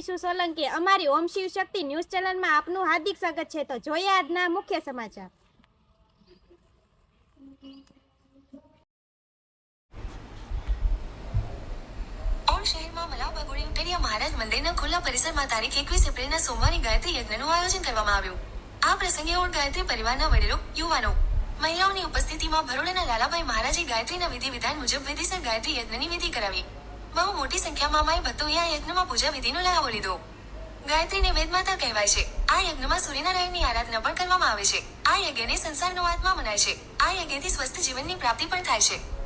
વિશુ સોલંકી. અમારી ઓમ શિવ શક્તિ ન્યૂઝ ચેનલમાં આપનું હાર્દિક સ્વાગત છે. તો જોઈએ આજના મુખ્ય સમાચાર. શહેરમાં મહારાજ મંદિરના ખુલ્લા પરિસરમાં તારીખ એકવીસ એપ્રિલના સોમવારે ગાયત્રી યજ્ઞનું આયોજન કરવામાં આવ્યું. આ પ્રસંગે ઓણ ગાયત્રી પરિવારના વડીલો, યુવાનો, મહિલાઓની ઉપસ્થિતિમાં ભરોડાના લાલાભાઈ મહારાજે ગાયત્રીના વિધિ વિધાન મુજબ વિધિસર ગાયત્રી યજ્ઞની વિધિ કરાવી. બહુ મોટી સંખ્યામાં માય ભક્તોએ આ યજ્ઞમાં પૂજા વિધિનો લહાવો લીધો. ગાયત્રીને વેદમાતા કહેવાય છે. આ યજ્ઞમાં સૂર્યનારાયણની આરાધના પણ કરવામાં આવે છે. આ યજ્ઞને સંસારનો આત્મા મનાય છે. આ યજ્ઞથી સ્વસ્થ જીવનની પ્રાપ્તિ પણ થાય છે.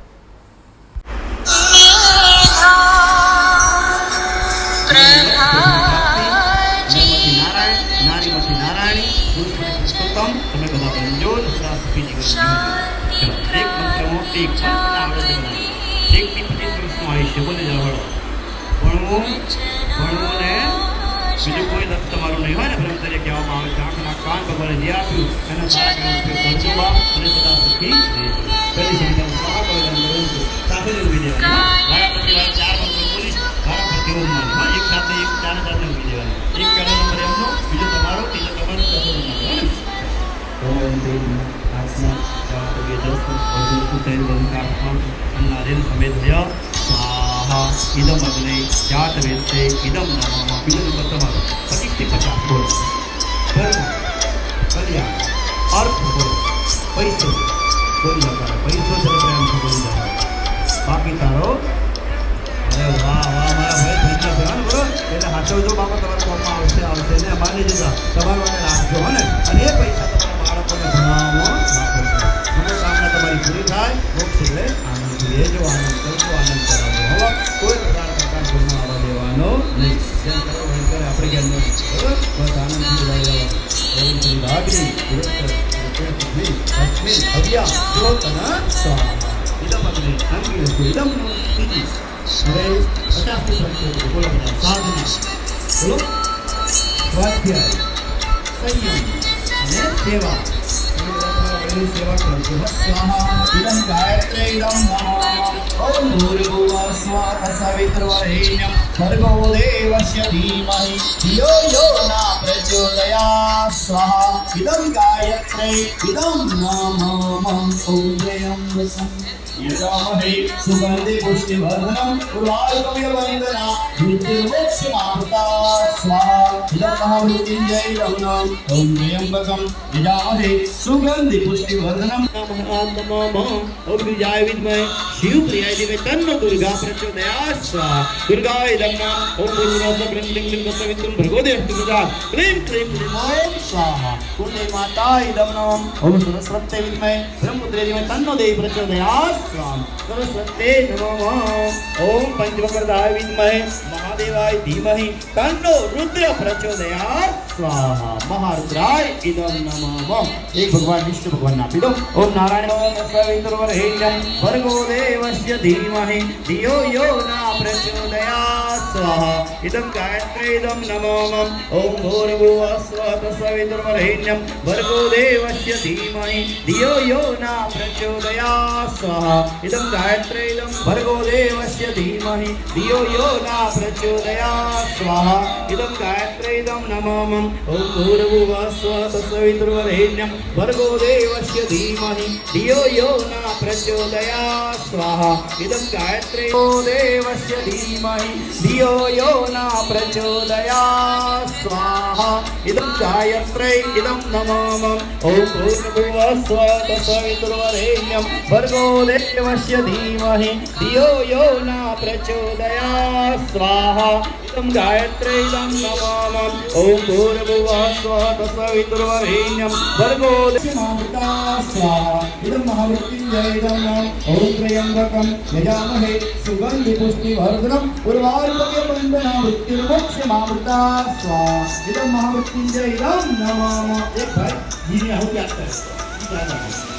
એક બધા. એકથી છે બોલી જાઓ ભણવું ભણવું ને બીજું કોઈ દત્ત તમારું નહીં હોય ને બ્રહ્મચર્ય કહેવામાં આવે છે આંખના કાન ભગવાને જે આપ્યું એના સારા કામ કરજો બાપ અને બધા સુખી. પહેલી સંખ્યા સારા કવચમ ભરંતુ. સાથે જ ઊભી રહેવાની, હો. વારા પછી ચાર ઓમ માની, એક સાથે એક ચાર સાથે ઊભી રહેવાની. એક પહેલો નંબર બીજો તમારો, બીજો તમારો, ચોથો તમારો, હો ને? ઓમ તેજઃ આત્મા જાતવ્ય દર્શન અર્જુન તૈર બંકાર સમેધ્ય સ્વાહા ઇદમ અગ્ને જાત વેસ્તે ઇદમ નમઃ બીજો નંબર તમારો થી પચાસ બોલો ધર્મ કલ્યાણ અર્થ બોલો પૈસો બોલી જાઓ પૈસો જરા પ્રેમથી બાકી તારો અરે વાહ વાહ મારા છે બરોબર એટલે હાચવજો બાપા તમારા કોમમાં આવશે આવશે ને માની જતા તમારા માટે રાખજો ને એ પૈસા તમારા બાળકોને ભણાવવામાં તમારી પૂરી થાય મોક્ષ આનંદ લેજો આનંદ કરજો આનંદ કરાવજો હવા કોઈ પ્રકાર પ્રકાશમાં આવવા દેવાનો નહીં. જેમ આપણે જ્ઞાન નહીં બસ આનંદથી લઈ જવાનો રવિન્દ્રી ભાગરી સ્વાહા અને સેવા. इदं नमः ॐ भूर्भुवः स्वः तत्सवितुर्वरेण्यं भर्गो देवस्य धीमहि धियो यो न प्रचोदयात् स्वाहा इदं गायत्रे इदं नमः ॐ त्र्यम्बकं यजामहे सुगन्धि पुष्टिवर्धनम् उर्वारुकमिलवन्दना मृत्युर्मोक्षमाहुता स्वाहा मृत्युञ्जय रघुनाम् ॐ त्र्यम्बकम् यजामहे सुगन्धि पुष्टिवर्धनम् अभिजाय विद्महे शिवप्रियाय दिवे तन्न दुर्गा प्रचोदया स्वाहा दुर्गाय दम्मा ॐ दुर्गास प्रेम लिंग लिंग सवितुं भगवदेव दुर्गा प्रेम प्रेम प्रेम स्वाहा कुण्डे माताय दम्नम् ॐ सरस्वत्यै विद्महे ब्रह्मपुत्रे दिवे तन्न देवी प्रचोदया સરસ્વતે નમઃ. ઓમ પંચવકરદાય વિદ્મહે મહાદેવાય ધીમહિ. તન્નો રુદ્ર પ્રચોદયાત. સ્વાહા. મહારુદ્રાય ઇદમ નમઃ. એક ભગવાન વિષ્ણુ ભગવાન આપી દો ઓમ નારાયણ. ઓમ સવિતુર્વરેણ્યમ ભર્ગો દેવસ્ય ધીમહિ. ધિયો યો ના પ્રચોદયાત. સ્વાહા ઇદં ગાયત્રેદં નમઃ ઓમ ભૂર્ભુવઃ સ્વઃ તત્સવિતુર્વરેણ્યં ભર્ગો દેવસ્ય ધીમહિ ધિયો યો ના પ્રચોદયાત સ્વાહા ઇદં ગાયત્રેદં ભર્ગો દેવસ્ય ધીમહિ ધિયો યો ના પ્રચોદયાત સ્વાહા ઇદં ગાયત્રેદં નમઃ ઓમ ભૂર્ભુવઃ સ્વઃ તત્સવિતુર્વરેણ્યં ભર્ગો દેવસ્ય ધીમહિ ધિયો યો ના પ્રચોદયાત સ્વાહા ઇદં ગાયત્રે દેવસ્ય ધીમહિ ધિયો યો यो यो न प्रचोदया स्वाहा इदं गायत्रै इदं नमामम् ॐ भूर्भुवस्वतसवितुर्वरेण्यं भर्गो देवस्य धीमहि धियो यो न प्रचोदया स्वाहा इदं गायत्रै इदं नमामम् ॐ भूर्भुवस्वतसवितुर्वरेण्यं भर्गो देवता स्वाहा इदं महामृत्युञ्जयिदं ॐ त्र्यम्बकं यजामहे सुगन्धिपुष्टिवर्धनम् उर्वारुपति મહાવૃત્તિ મોક્ષ મહાવૃતા સ્વા ઇદમ મહાવૃત્તિ જય ઇદમ નમામ એક ભાઈ ધીમે આહુતિ આપતા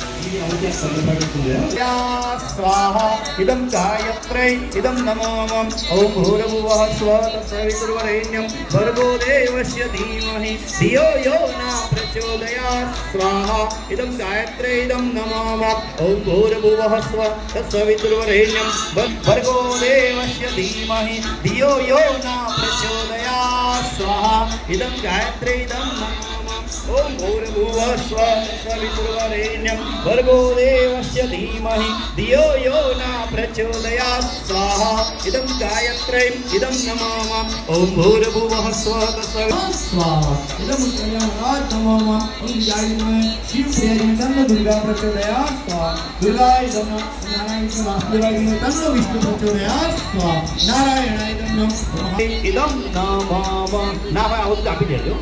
इदं चायत्रै इदं नमामम् ॐ भूरभुवः स्व तत्सवितुर्वरेण्यं भर्गो देवस्य धीमहि धियो यो न प्रचोदयात् स्वाहा इदं गायत्रे इदं नमामः ॐ भूरभुवः स्व तत्सवितुर्वरेण्यं भर्गो देवस्य धीमहि धियो यो न प्रचोदयात् स्वाहा इदं गायत्रे इदं नमामः ઓમ ભૂર્ભુવ સ્વ સવિતુર્વરેણ્યમ ભર્ગો દેવસ્ય ધીમહિ ધિયો યો ના પ્રચોદયાત સ્વાહા ઇદમ ગાયત્રયમ ઇદમ નમામ ઓમ ભૂર્ભુવ સ્વ સ્વાહા ઇદમ પ્રયાણાત નમામ ઓમ જાયમે શિવ પ્રેરિણ તન્ન દુર્ગા પ્રચોદયાત સ્વાહા દુર્ગાય નમ નારાયણ વાસુદેવાય તન્ન વિષ્ણુ પ્રચોદયાત સ્વાહા નારાયણાય નમ ઇદમ નમામ ના ભાઈ આવું આપી દેજો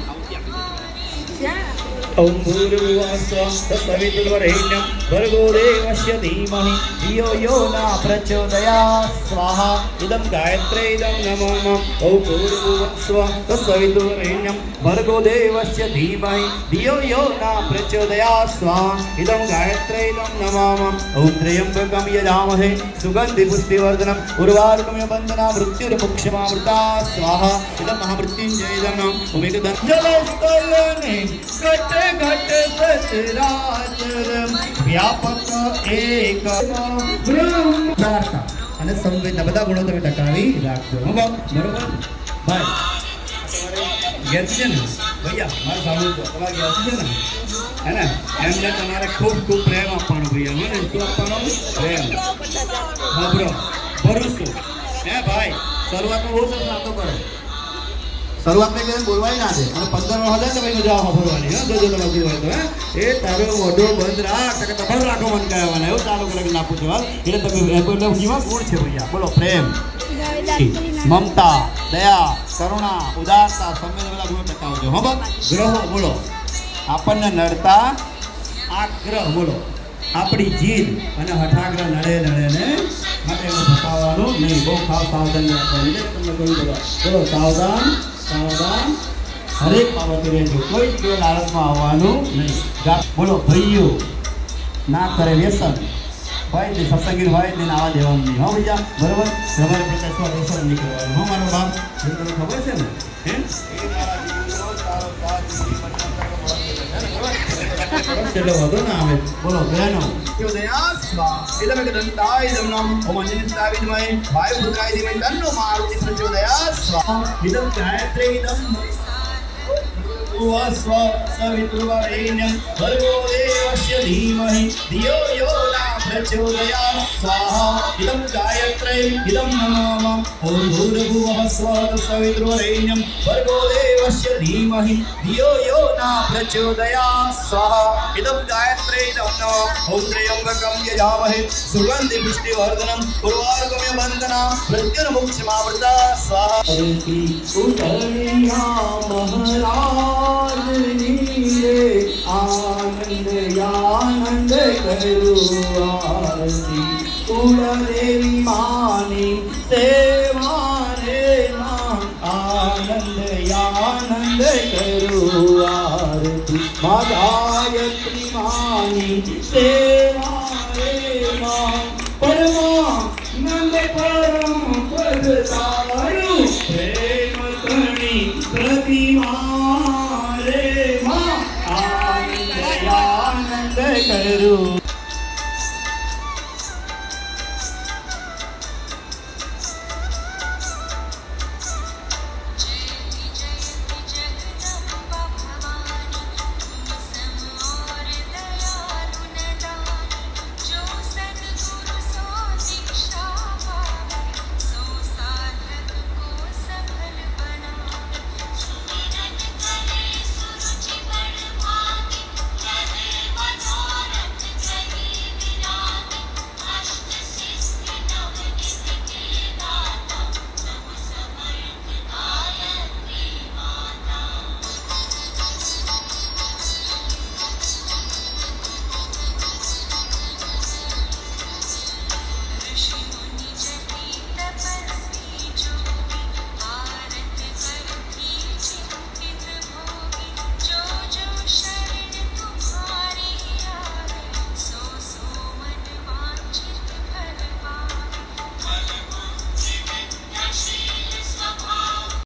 ॐ भूर्भुवस्व तत्सवितुर्वरेण्यं भर्गो देवस्य धीमहि धियो यो न प्रचोदयात् स्वाहा इदं गायत्रे इदं नमो ॐ भूर्भुवस्व तत्सवितुर्वरेण्यं भर्गो देवस्य धीमहि धियो यो न प्रचोदयात् स्वाहा इदं गायत्रे इदं नमो ॐ त्र्यम्बकं यजामहे सुगन्धिपुष्टिवर्धनम् उर्वारुकमिव वन्दना मृत्युर्मुक्षमामृता स्वाहा इदं महामृत्युञ्जयदम् उमेकदञ्जलस्थलने घट સચરાચર વ્યાપક એક. અને સંવેદના બધા ગુણો તમે ટકાવી રાખજો. હો બરોબર? ભાઈ. ઘેર છે ને? ભૈયા, મારે સાંભળવું તો તમારે ઘેર છે ને? હે ને? એમને તમારે ખૂબ ખૂબ પ્રેમ આપવાનો ભૈયા. મને શું આપવાનો? પ્રેમ. ખબરો. ભરોસો. હે ભાઈ? શરૂઆતમાં બહુ સરસ વાતો કરો. શરૂઆતમાં કઈ બોલવાય ના અને પંદર હજાર તમે મજા આવો ફરવાની હા? હોય એ તારો મોઢો બંધ રાખ કે એવું ચાલુ કરીને નાખું છું એટલે તમે એટલે જીવા ગુણ છે ભૈયા? બોલો, પ્રેમ. મમતા, દયા, કરુણા, ઉદારતા સંવેદ બધા ટકાવજો હો ગ્રહો, બોલો. આપણને નડતા આગ્રહ, બોલો. આપણી જીદ અને હઠાગ્રહ નડે નડે ને માટે એમાં ફસાવાનું નહીં. બહુ ખાસ સાવધાન રાખવાનું એટલે તમને કહ્યું બોલો, સાવધાન સાવધાન. હરેક બાબતે રહેજો કોઈ જગ્યાએ લાલચમાં આવવાનું નહીં. બોલો, ભાઈઓ, ના કરે વ્યસન. હોય તે સત્સંગી હોય તેને આવા દેવાનું નહીં. હો ભૈયા બરોબર? તમારે પ્રત્યે સ્વ વ્યસન નહીં કરવાનું હો મારો બાપ ખબર છે ને? એટલે વધુ ના આવે બોલો બહેનો ઇદમ ગાયત્રી ઇદમ સ્વ સવિતૃવરેણ્યં ભર્ગો દેવસ્ય ધીમહિ. ધિયો યો ના પ્રચોદયાत् સ્વાહા. ઇદમ ગાયત્રી. ઇદમ નમઃ ઓમ ભૂર્ભુવઃ સ્વ સવિતૃવરેણ્યં ભર્ગો દેવસ્ય ધીમહિ ધિયો યો ના પ્રચોદયાत् સ્વાહા ઇદમ ગાયત્રી ઇદમ નમઃ ઓમ ત્ર્યંબકમ યજામહે સુગંધિ પુષ્ટિવર્ધનમ ઉર્વારુકમ્ય વંદના મૃત્યુર્મુક્ષમાવૃતા સ્વાહા ઉતરિયા મહારાજની રે આનંદ આનંદ કરું આરતી આનંદ કરું આરતી મા ગાયત્રી માની સેવા રે માં પરમાનંદ પરમ પદ તારું પ્રેમ કણી પ્રતિમા રે માં આનંદ આનંદ કરું